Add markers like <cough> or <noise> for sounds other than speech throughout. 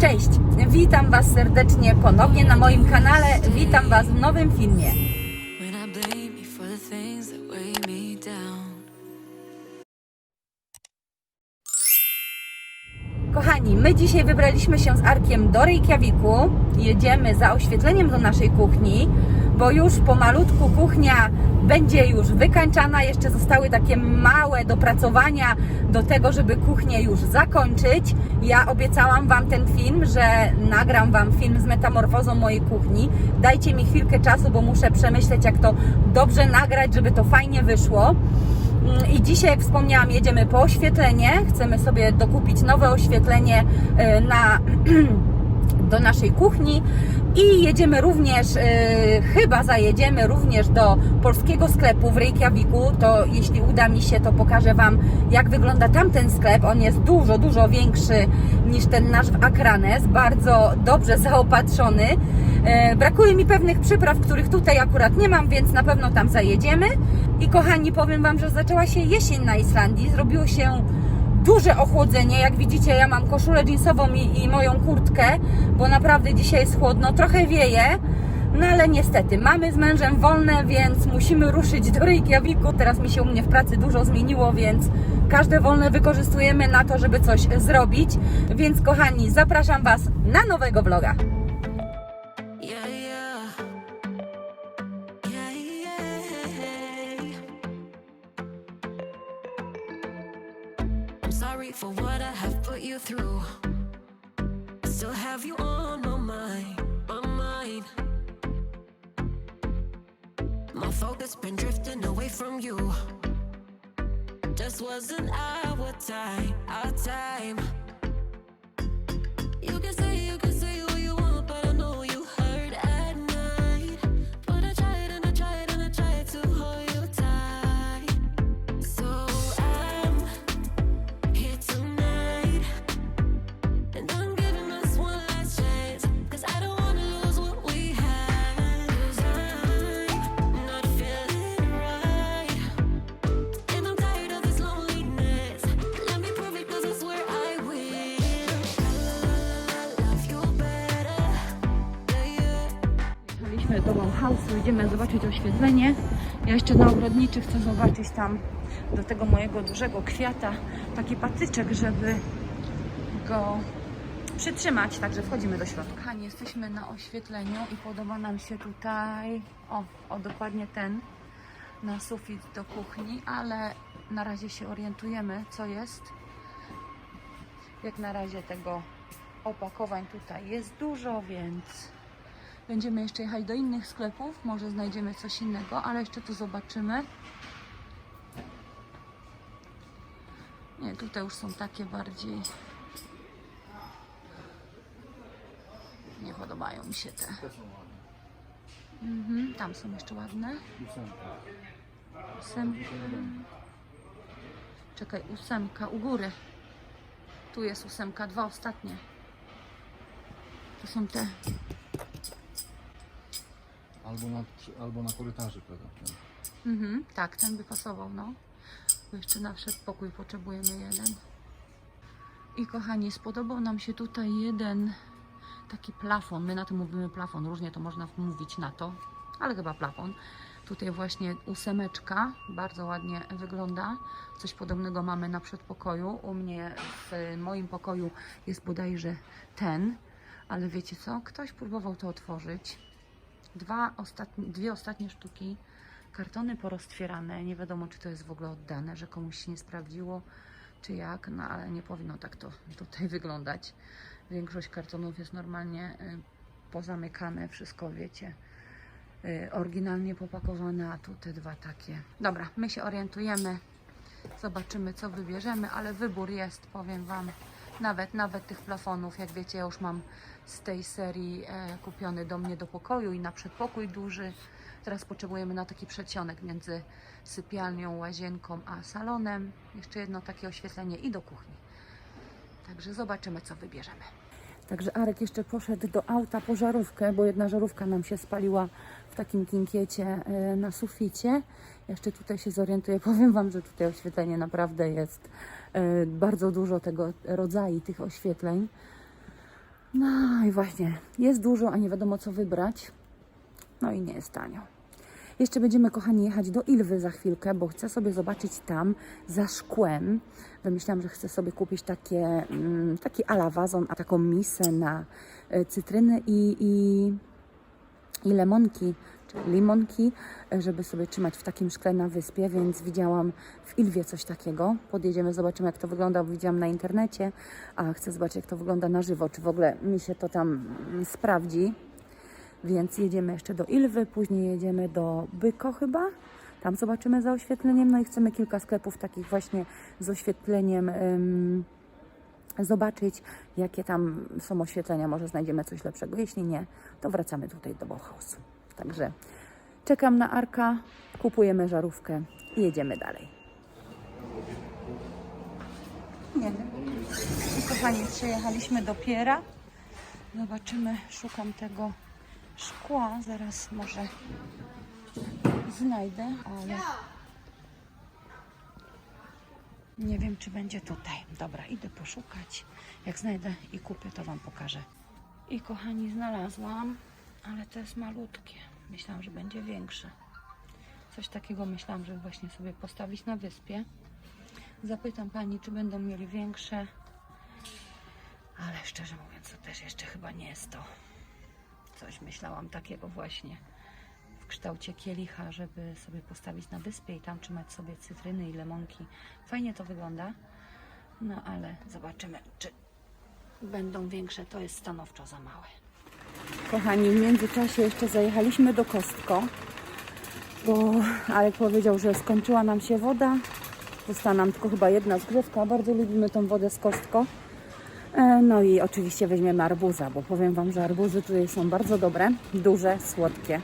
Cześć, witam Was serdecznie ponownie na moim kanale. Witam Was w nowym filmie. Kochani, my dzisiaj wybraliśmy się z Arkiem do Reykjaviku. Jedziemy za oświetleniem do naszej kuchni, bo już pomalutku kuchnia będzie już wykańczana. Jeszcze zostały takie małe dopracowania do tego, żeby kuchnię już zakończyć. Ja obiecałam Wam ten film, że nagram Wam film z metamorfozą mojej kuchni. Dajcie mi chwilkę czasu, bo muszę przemyśleć, jak to dobrze nagrać, żeby to fajnie wyszło. Mm, I dzisiaj, jak wspomniałam, jedziemy po oświetlenie. Chcemy sobie dokupić nowe oświetlenie e, na, <clears throat> do naszej kuchni. I jedziemy również, e, chyba zajedziemy również do polskiego sklepu w Reykjaviku. To jeśli uda mi się, to pokażę Wam, jak wygląda tamten sklep. On jest dużo, dużo większy niż ten nasz w Akranes. Bardzo dobrze zaopatrzony. E, Brakuje mi pewnych przypraw, których tutaj akurat nie mam, więc na pewno tam zajedziemy. I kochani, powiem Wam, że zaczęła się jesień na Islandii. Zrobiło się duże ochłodzenie. Jak widzicie, ja mam koszulę jeansową i, i moją kurtkę, bo naprawdę dzisiaj jest chłodno, trochę wieje. No ale niestety, mamy z mężem wolne, więc musimy ruszyć do Reykjaviku. Teraz mi się u mnie w pracy dużo zmieniło, więc każde wolne wykorzystujemy na to, żeby coś zrobić. Więc kochani, zapraszam Was na nowego vloga. For what I have put you through. I still have you on my mind, my mind. My focus been drifting away from you. Just wasn't our time, our time. Do Bauhausu, idziemy zobaczyć oświetlenie. Ja jeszcze na ogrodniczy chcę zobaczyć tam do tego mojego dużego kwiata taki patyczek, żeby go przytrzymać. Także wchodzimy do środka. Kochani, jesteśmy na oświetleniu i podoba nam się tutaj, o, o dokładnie ten, na sufit do kuchni, ale na razie się orientujemy, co jest. Jak na razie tego opakowań tutaj jest dużo, więc Będziemy jeszcze jechać do innych sklepów, może znajdziemy coś innego, ale jeszcze tu zobaczymy. Nie, tutaj już są takie bardziej. Nie podobają mi się te. Mhm, tam są jeszcze ładne. Ósemka. Czekaj, ósemka u góry. Tu jest ósemka, dwa ostatnie. To są te Albo na, albo na korytarzu pewnie. Mhm, tak, ten by pasował, no. Jeszcze na przedpokój potrzebujemy jeden. I kochani, spodobał nam się tutaj jeden taki plafon. My na tym mówimy plafon, różnie to można mówić na to, ale chyba plafon. Tutaj właśnie ósemeczka, bardzo ładnie wygląda. Coś podobnego mamy na przedpokoju. U mnie w moim pokoju jest bodajże ten, ale wiecie co? Ktoś próbował to otworzyć. Dwa ostatnie, dwie ostatnie sztuki, kartony poroztwierane, nie wiadomo czy to jest w ogóle oddane, że komuś się nie sprawdziło, czy jak, no ale nie powinno tak to tutaj <laughs> wyglądać. Większość kartonów jest normalnie y, pozamykane, wszystko wiecie, y, oryginalnie popakowane, a tu te dwa takie. Dobra, my się orientujemy, zobaczymy co wybierzemy, ale wybór jest, powiem Wam, nawet, nawet tych plafonów, jak wiecie, ja już mam z tej serii e, kupiony do mnie do pokoju i na przedpokój duży. Teraz potrzebujemy na taki przedsionek między sypialnią, łazienką a salonem. Jeszcze jedno takie oświetlenie i do kuchni. Także zobaczymy, co wybierzemy. Także Arek jeszcze poszedł do auta po żarówkę, bo jedna żarówka nam się spaliła w takim kinkiecie e, na suficie. Jeszcze tutaj się zorientuję. <laughs> Powiem Wam, że tutaj oświetlenie naprawdę jest e, bardzo dużo tego rodzaju tych oświetleń. No i właśnie, jest dużo, a nie wiadomo co wybrać. No i nie jest tanio. Jeszcze będziemy, kochani, jechać do Ilwy za chwilkę, bo chcę sobie zobaczyć tam za szkłem. Wymyślałam, że chcę sobie kupić takie, mm, taki ala wazon, a taką misę na e, cytryny i, i, i lemonki, limonki, e, żeby sobie trzymać w takim szkle na wyspie, więc widziałam w Ilwie coś takiego. Podjedziemy, zobaczymy jak to wygląda, bo widziałam na internecie, a chcę zobaczyć jak to wygląda na żywo, czy w ogóle mi się to tam mm, sprawdzi. Więc jedziemy jeszcze do Ilwy, później jedziemy do Byko chyba. Tam zobaczymy za oświetleniem. No i chcemy kilka sklepów takich właśnie z oświetleniem ym, zobaczyć, jakie tam są oświetlenia. Może znajdziemy coś lepszego. Jeśli nie, to wracamy tutaj do Bauhausu. Także czekam na Arka, kupujemy żarówkę i jedziemy dalej. Nie wiem. Kochani, przyjechaliśmy do Piera. Zobaczymy, szukam tego szkła. Zaraz może znajdę, ale nie wiem, czy będzie tutaj. Dobra, idę poszukać. Jak znajdę i kupię, to Wam pokażę. I kochani, znalazłam, ale to jest malutkie. Myślałam, że będzie większe. Coś takiego myślałam, żeby właśnie sobie postawić na wyspie. Zapytam Pani, czy będą mieli większe. Ale szczerze mówiąc, to też jeszcze chyba nie jest to. Coś myślałam takiego właśnie w kształcie kielicha, żeby sobie postawić na wyspie i tam trzymać sobie cytryny i lemonki. Fajnie to wygląda. No ale zobaczymy, czy będą większe. To jest stanowczo za małe. Kochani, w międzyczasie jeszcze zajechaliśmy do Kostko, bo Alek powiedział, że skończyła nam się woda. Została nam tylko chyba jedna zgrzewka. Bardzo lubimy tą wodę z Kostko. No i oczywiście weźmiemy arbuza, bo powiem Wam, że arbuzy tutaj są bardzo dobre, duże, słodkie.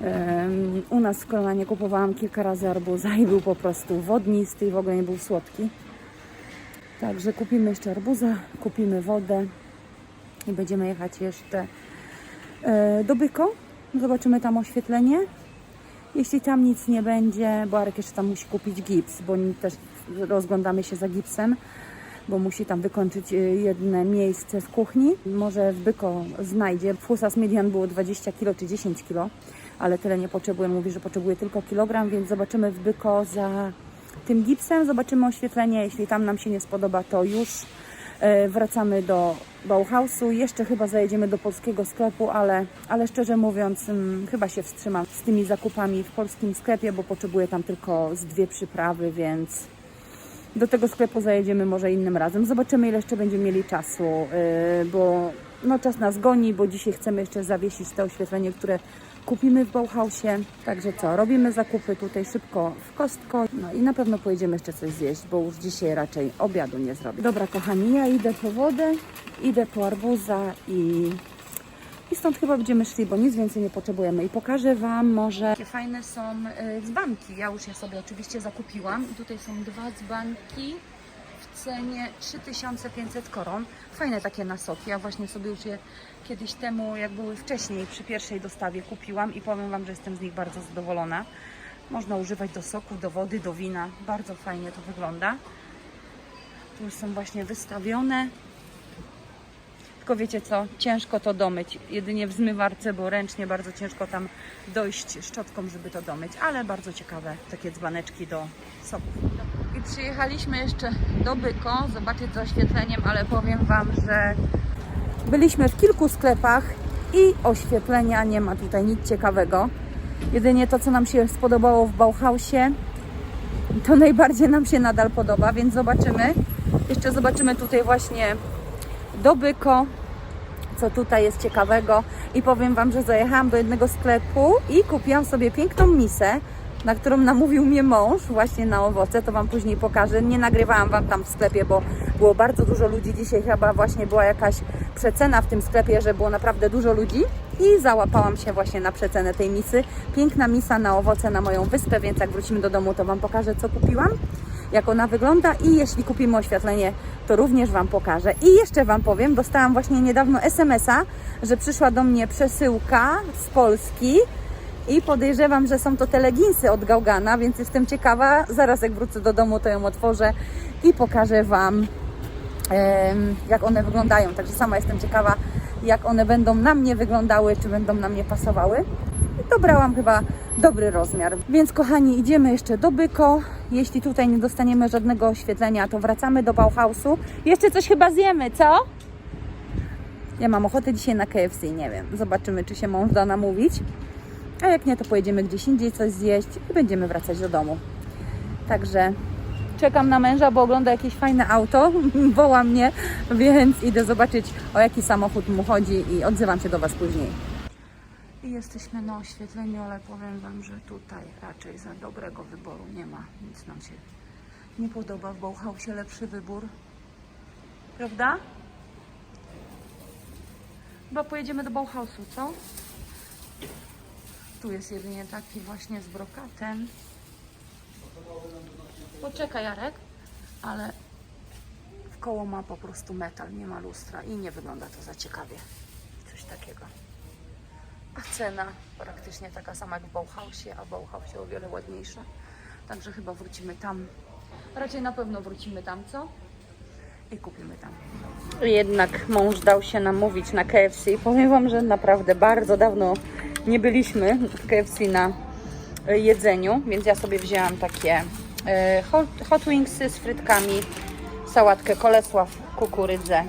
Em, U nas w Kolanie kupowałam kilka razy arbuza i był po prostu wodnisty i w ogóle nie był słodki. Także kupimy jeszcze arbuza, kupimy wodę i będziemy jechać jeszcze e, do Byko. Zobaczymy tam oświetlenie. Jeśli tam nic nie będzie, bo Arek jeszcze tam musi kupić gips, bo też rozglądamy się za gipsem bo musi tam wykończyć y, jedne miejsce w kuchni. Może w Byko znajdzie. Fusas median było 20 kg czy 10 kg, ale tyle nie potrzebuje. Mówi, że potrzebuje tylko kilogram, więc zobaczymy w Byko za tym gipsem. Zobaczymy oświetlenie. Jeśli tam nam się nie spodoba, to już e, wracamy do Bauhausu. Jeszcze chyba zajedziemy do polskiego sklepu, ale, ale szczerze mówiąc, mm, chyba się wstrzymam z tymi zakupami w polskim sklepie, bo potrzebuję tam tylko z dwie przyprawy, więc do tego sklepu zajedziemy może innym razem. Zobaczymy, ile jeszcze będziemy mieli czasu, yy, bo no, czas nas goni, bo dzisiaj chcemy jeszcze zawiesić to oświetlenie, które kupimy w Bauhausie. Także co, robimy zakupy tutaj szybko w kostko. No i na pewno pojedziemy jeszcze coś zjeść, bo już dzisiaj raczej obiadu nie zrobię. Dobra, kochani, ja idę po wodę, idę po arbuza i i stąd chyba będziemy szli, bo nic więcej nie potrzebujemy. I pokażę Wam może... Jakie fajne są y, dzbanki. Ja już je sobie oczywiście zakupiłam. I tutaj są dwa dzbanki w cenie 3500 koron. Fajne takie nasoki. Ja właśnie sobie już je kiedyś temu, jak były wcześniej, przy pierwszej dostawie kupiłam i powiem Wam, że jestem z nich bardzo zadowolona. Można używać do soku, do wody, do wina. Bardzo fajnie to wygląda. Tu już są właśnie wystawione. Tylko wiecie co, ciężko to domyć. Jedynie w zmywarce, bo ręcznie bardzo ciężko tam dojść szczotką, żeby to domyć. Ale bardzo ciekawe takie dzbaneczki do soków. I przyjechaliśmy jeszcze do Byko, zobaczyć z oświetleniem, ale powiem Wam, że byliśmy w kilku sklepach i oświetlenia nie ma tutaj nic ciekawego. Jedynie to, co nam się spodobało w Bauhausie, to najbardziej nam się nadal podoba, więc zobaczymy. Jeszcze zobaczymy tutaj właśnie do Byko, co tutaj jest ciekawego. I powiem Wam, że zajechałam do jednego sklepu i kupiłam sobie piękną misę, na którą namówił mnie mąż właśnie na owoce. To Wam później pokażę. Nie nagrywałam Wam tam w sklepie, bo było bardzo dużo ludzi. Dzisiaj chyba właśnie była jakaś przecena w tym sklepie, że było naprawdę dużo ludzi. I załapałam się właśnie na przecenę tej misy. Piękna misa na owoce na moją wyspę, więc jak wrócimy do domu, to Wam pokażę, co kupiłam. Jak ona wygląda i jeśli kupimy oświetlenie, to również Wam pokażę. I jeszcze Wam powiem, dostałam właśnie niedawno SMS-a, że przyszła do mnie przesyłka z Polski i podejrzewam, że są to te leginsy od Gałgana, więc jestem ciekawa. Zaraz jak wrócę do domu, to ją otworzę i pokażę Wam jak one wyglądają. Także sama jestem ciekawa, jak one będą na mnie wyglądały, czy będą na mnie pasowały. Dobrałam chyba dobry rozmiar. Więc kochani, idziemy jeszcze do Byko. Jeśli tutaj nie dostaniemy żadnego oświetlenia, to wracamy do Bauhausu. Jeszcze coś chyba zjemy, co? Ja mam ochotę dzisiaj na KFC, nie wiem. Zobaczymy, czy się mąż da namówić. A jak nie, to pojedziemy gdzieś indziej coś zjeść i będziemy wracać do domu. Także czekam na męża, bo ogląda jakieś fajne auto, <laughs> woła mnie, więc idę zobaczyć o jaki samochód mu chodzi i odzywam się do Was później. I jesteśmy na oświetleniu, ale powiem Wam, że tutaj raczej za dobrego wyboru nie ma. Nic nam się nie podoba. W Bauhausie lepszy wybór. Prawda? Chyba pojedziemy do Bauhausu, co? Tu jest jedynie taki właśnie z brokatem. Poczekaj, Jarek, ale w koło ma po prostu metal, nie ma lustra i nie wygląda to za ciekawie. Coś takiego. A cena praktycznie taka sama jak w Bauhausie, a w Bauhausie o wiele ładniejsza. Także chyba wrócimy tam. Raczej na pewno wrócimy tam, co? I kupimy tam. Jednak mąż dał się namówić na KFC. Powiem Wam, że naprawdę bardzo dawno nie byliśmy w KFC na e, jedzeniu, więc ja sobie wzięłam takie e, hot, hot wingsy z frytkami, sałatkę kolesław, kukurydzę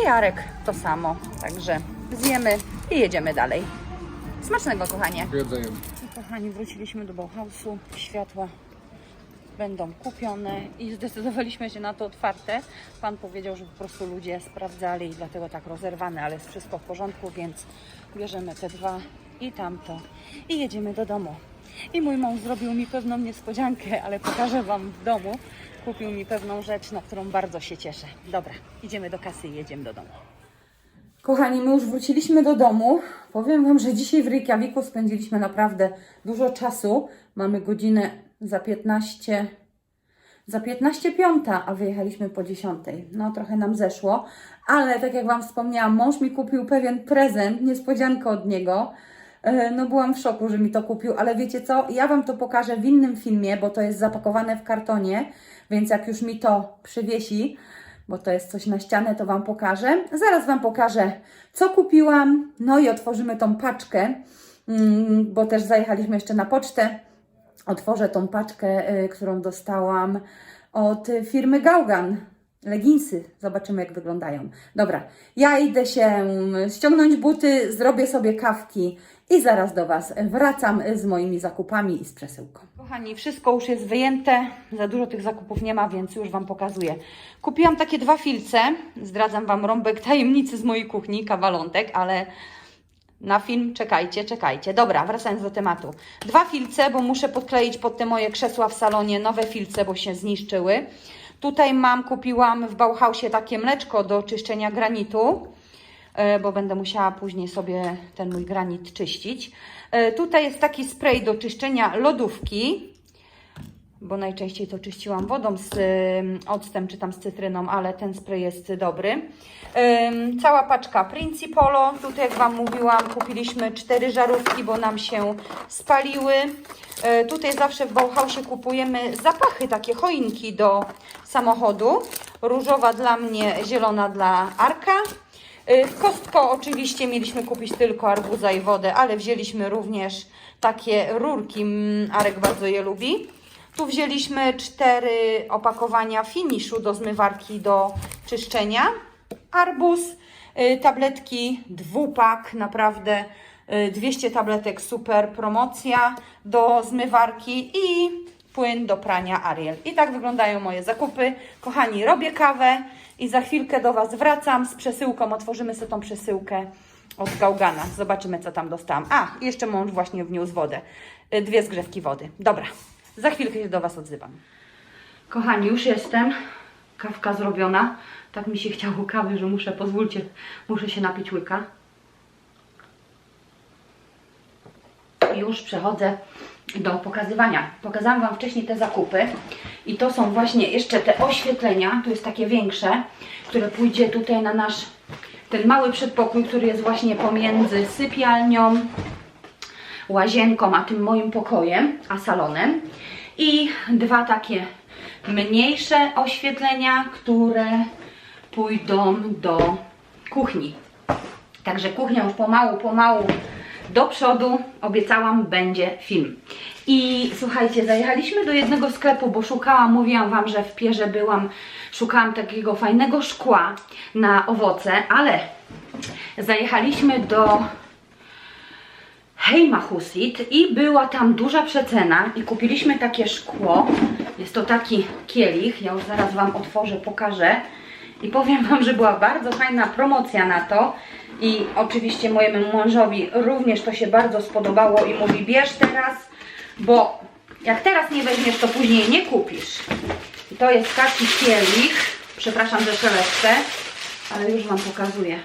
i Jarek to samo. Także zjemy i jedziemy dalej. Smacznego, kochanie. Jedzeniem. I kochani, wróciliśmy do Bauhausu. Światła będą kupione i zdecydowaliśmy się na to otwarte. Pan powiedział, że po prostu ludzie sprawdzali i dlatego tak rozerwane, ale jest wszystko w porządku, więc bierzemy te dwa i tamto i jedziemy do domu. I mój mąż zrobił mi pewną niespodziankę, ale pokażę Wam w domu. Kupił mi pewną rzecz, na którą bardzo się cieszę. Dobra, idziemy do kasy i jedziemy do domu. Kochani, my już wróciliśmy do domu. Powiem Wam, że dzisiaj w Reykjaviku spędziliśmy naprawdę dużo czasu. Mamy godzinę za 15, za 15 piąta, a wyjechaliśmy po 10. No trochę nam zeszło, ale tak jak Wam wspomniałam, mąż mi kupił pewien prezent, niespodziankę od niego. E, No byłam w szoku, że mi to kupił, ale wiecie co? Ja Wam to pokażę w innym filmie, bo to jest zapakowane w kartonie, więc jak już mi to przywiesi, bo to jest coś na ścianę, to Wam pokażę. Zaraz Wam pokażę, co kupiłam, no i otworzymy tą paczkę, mm, bo też zajechaliśmy jeszcze na pocztę. Otworzę tą paczkę, y, którą dostałam od firmy Gaugan. Leginsy. Zobaczymy, jak wyglądają. Dobra, ja idę się ściągnąć buty, zrobię sobie kawki i zaraz do Was wracam z moimi zakupami i z przesyłką. Kochani, wszystko już jest wyjęte. Za dużo tych zakupów nie ma, więc już Wam pokazuję. Kupiłam takie dwa filce. Zdradzam Wam rąbek tajemnicy z mojej kuchni, kawalątek, ale na film czekajcie, czekajcie. Dobra, wracając do tematu. Dwa filce, bo muszę podkleić pod te moje krzesła w salonie nowe filce, bo się zniszczyły. Tutaj mam, kupiłam w Bauhausie takie mleczko do czyszczenia granitu, e, bo będę musiała później sobie ten mój granit czyścić. E, Tutaj jest taki spray do czyszczenia lodówki, bo najczęściej to czyściłam wodą z octem czy tam z cytryną, ale ten spray jest dobry. Cała paczka Principolo. Tutaj jak Wam mówiłam, kupiliśmy cztery żarówki, bo nam się spaliły. E, tutaj zawsze w Bauhausie kupujemy zapachy, takie choinki do samochodu. Różowa dla mnie, zielona dla Arka. W Kostko oczywiście mieliśmy kupić tylko arbuza i wodę, ale wzięliśmy również takie rurki. Mm, Arek bardzo je lubi. Tu wzięliśmy cztery opakowania finiszu do zmywarki do czyszczenia. Arbuz, y, tabletki, dwupak, naprawdę y, 200 tabletek, super promocja do zmywarki i płyn do prania Ariel. I tak wyglądają moje zakupy. Kochani, robię kawę i za chwilkę do Was wracam z przesyłką. Otworzymy sobie tą przesyłkę od Gałgana. Zobaczymy, co tam dostałam. A, jeszcze mąż właśnie wniósł wodę. Y, Dwie zgrzewki wody. Dobra, za chwilkę się do Was odzywam. Kochani, już jestem. Kawka zrobiona. Tak mi się chciało kawy, że muszę, pozwólcie, muszę się napić łyka. już przechodzę do pokazywania. Pokazałam Wam wcześniej te zakupy I to są właśnie jeszcze te oświetlenia, tu jest takie większe, które pójdzie tutaj na nasz, ten mały przedpokój, który jest właśnie pomiędzy sypialnią, łazienką, a tym moim pokojem, a salonem. I dwa takie mniejsze oświetlenia, które pójdą do kuchni. Także kuchnia już pomału, pomału do przodu. Obiecałam, będzie film. I słuchajcie, zajechaliśmy do jednego sklepu, bo szukałam, mówiłam Wam, że w Pierze byłam, szukałam takiego fajnego szkła na owoce, ale zajechaliśmy do Hejma Husit i była tam duża przecena i kupiliśmy takie szkło. Jest to taki kielich, ja już zaraz Wam otworzę, pokażę. I powiem Wam, że była bardzo fajna promocja na to. I oczywiście mojemu mężowi również to się bardzo spodobało i mówi bierz teraz, bo jak teraz nie weźmiesz, to później nie kupisz. I to jest taki kielich, przepraszam, że szeleszczę, ale już Wam pokazuję.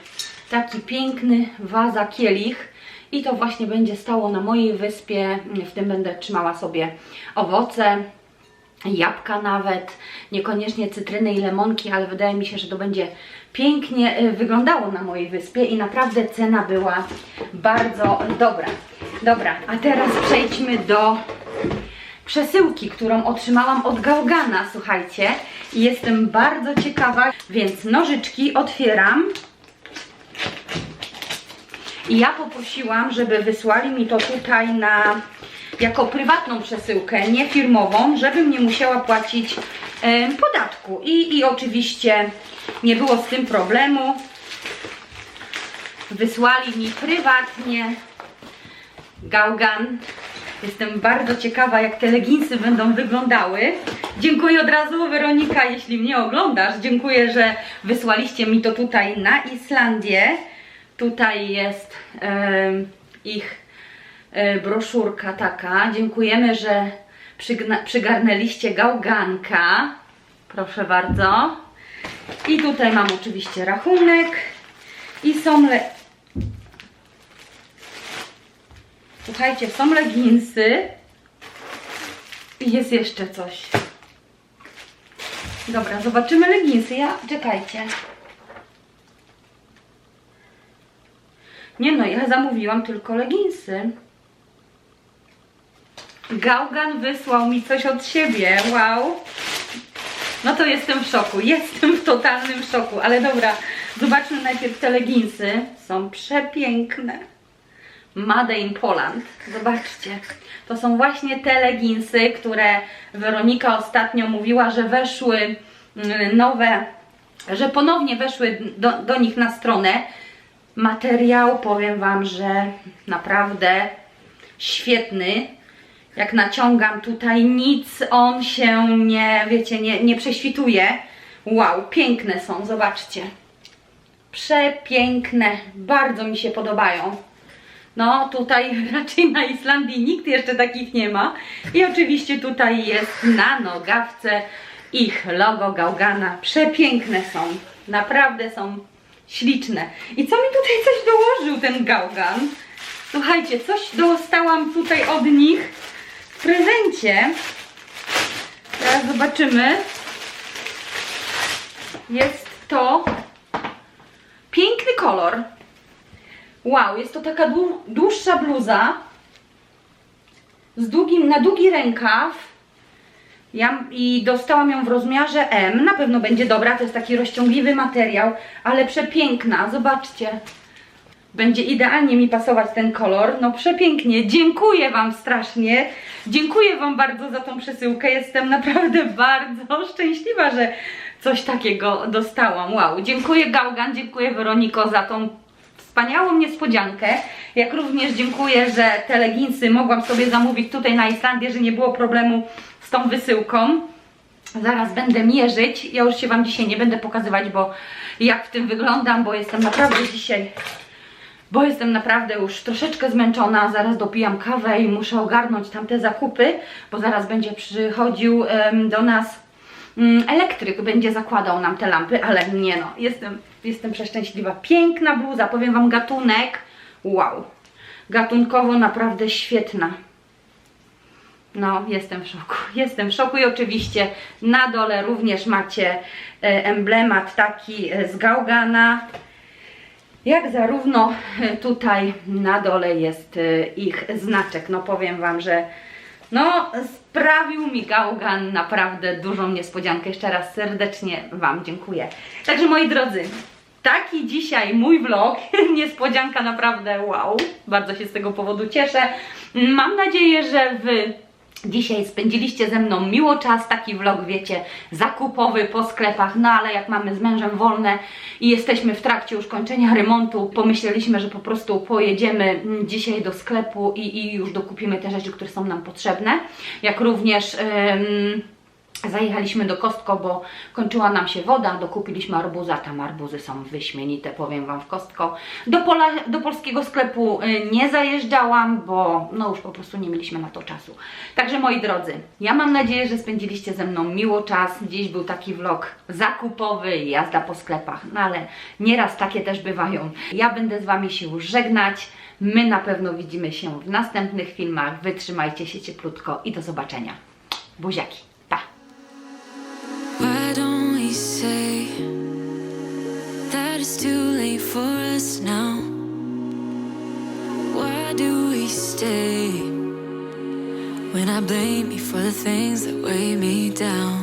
Taki piękny waza kielich i to właśnie będzie stało na mojej wyspie. W tym będę trzymała sobie owoce, jabłka nawet, niekoniecznie cytryny i lemonki, ale wydaje mi się, że to będzie pięknie y, wyglądało na mojej wyspie i naprawdę cena była bardzo dobra. Dobra, a teraz przejdźmy do przesyłki, którą otrzymałam od Gałgana, słuchajcie. Jestem bardzo ciekawa, więc nożyczki otwieram. I ja poprosiłam, żeby wysłali mi to tutaj na jako prywatną przesyłkę, nie firmową, żebym nie musiała płacić podatku. I, I oczywiście nie było z tym problemu. Wysłali mi prywatnie Gaugan. Jestem bardzo ciekawa, jak te leginsy będą wyglądały. Dziękuję od razu, Weronika, jeśli mnie oglądasz. Dziękuję, że wysłaliście mi to tutaj na Islandię. Tutaj jest ich e, broszurka taka. Dziękujemy, że przygarnęliście gałganka. Proszę bardzo. I tutaj mam oczywiście rachunek. I są le... Słuchajcie, są leginsy. I jest jeszcze coś. Dobra, zobaczymy leginsy. Ja, czekajcie. Nie no, ja zamówiłam tylko leginsy. Gaugan wysłał mi coś od siebie. Wow. No to jestem w szoku. <laughs> Jestem w totalnym szoku. Ale dobra, zobaczmy najpierw te leginsy. Są przepiękne. Made in Poland. Zobaczcie. To są właśnie te leginsy, które Weronika ostatnio mówiła, że weszły mm, nowe, że ponownie weszły do, do nich na stronę. Materiał, powiem Wam, że naprawdę świetny. Jak naciągam tutaj, nic on się nie, wiecie, nie, nie prześwituje. Wow, piękne są, zobaczcie. Przepiękne, bardzo mi się podobają. No, tutaj <laughs> raczej na Islandii nikt jeszcze takich nie ma. I oczywiście tutaj jest na nogawce ich logo Gałgana. Przepiękne są, naprawdę są śliczne. I co mi tutaj coś dołożył ten Gałgan? Słuchajcie, coś dostałam tutaj od nich w prezencie. Teraz zobaczymy. Jest to piękny kolor. Wow, jest to taka dłu- dłuższa bluza z długim, na długi rękaw. Ja, I dostałam ją w rozmiarze M. Na pewno będzie dobra, to jest taki rozciągliwy materiał, ale przepiękna. Zobaczcie. Będzie idealnie mi pasować ten kolor. No przepięknie. Dziękuję Wam strasznie. Dziękuję Wam bardzo za tą przesyłkę. Jestem naprawdę <laughs> bardzo szczęśliwa, że coś takiego dostałam. Wow. Dziękuję Gałgan, dziękuję Weroniko za tą wspaniałą niespodziankę. Jak również dziękuję, że te leginsy mogłam sobie zamówić tutaj na Islandię, że nie było problemu tą wysyłką. Zaraz będę mierzyć. Ja już się Wam dzisiaj nie będę pokazywać, bo jak w tym wyglądam, bo jestem naprawdę dzisiaj bo jestem naprawdę już troszeczkę zmęczona. Zaraz dopijam kawę i muszę ogarnąć tamte zakupy, bo zaraz będzie przychodził em, do nas mm, elektryk, będzie zakładał nam te lampy, ale nie no, jestem, jestem przeszczęśliwa. Piękna bluza, powiem Wam gatunek, wow, gatunkowo naprawdę świetna. No, jestem w szoku. <laughs> Jestem w szoku i oczywiście na dole również macie e, emblemat taki e, z Gałgana. Jak zarówno e, tutaj na dole jest ich znaczek. No powiem Wam, że no sprawił mi Gałgan naprawdę dużą niespodziankę. Jeszcze raz serdecznie Wam dziękuję. Także moi drodzy, taki dzisiaj mój vlog. <laughs> Niespodzianka naprawdę wow. Bardzo się z tego powodu cieszę. Mam nadzieję, że Wy Dzisiaj spędziliście ze mną miło czas, taki vlog, wiecie, zakupowy po sklepach, no ale jak mamy z mężem wolne i jesteśmy w trakcie już kończenia remontu, pomyśleliśmy, że po prostu pojedziemy mm, dzisiaj do sklepu i, i już dokupimy te rzeczy, które są nam potrzebne, jak również... em, Zajechaliśmy do Kostko, bo kończyła nam się woda, dokupiliśmy arbuza, tam arbuzy są wyśmienite, powiem Wam w Kostko. Do, pola, do polskiego sklepu y, nie zajeżdżałam, bo no już po prostu nie mieliśmy na to czasu. Także moi drodzy, ja mam nadzieję, że spędziliście ze mną miło czas. Dziś był taki vlog zakupowy, jazda po sklepach, no ale nieraz takie też bywają. Ja będę z Wami się już żegnać. My na pewno widzimy się w następnych filmach. Wytrzymajcie się cieplutko i do zobaczenia. Buziaki. We say that it's too late for us now? Why do we stay when I blame you for the things that weigh me down?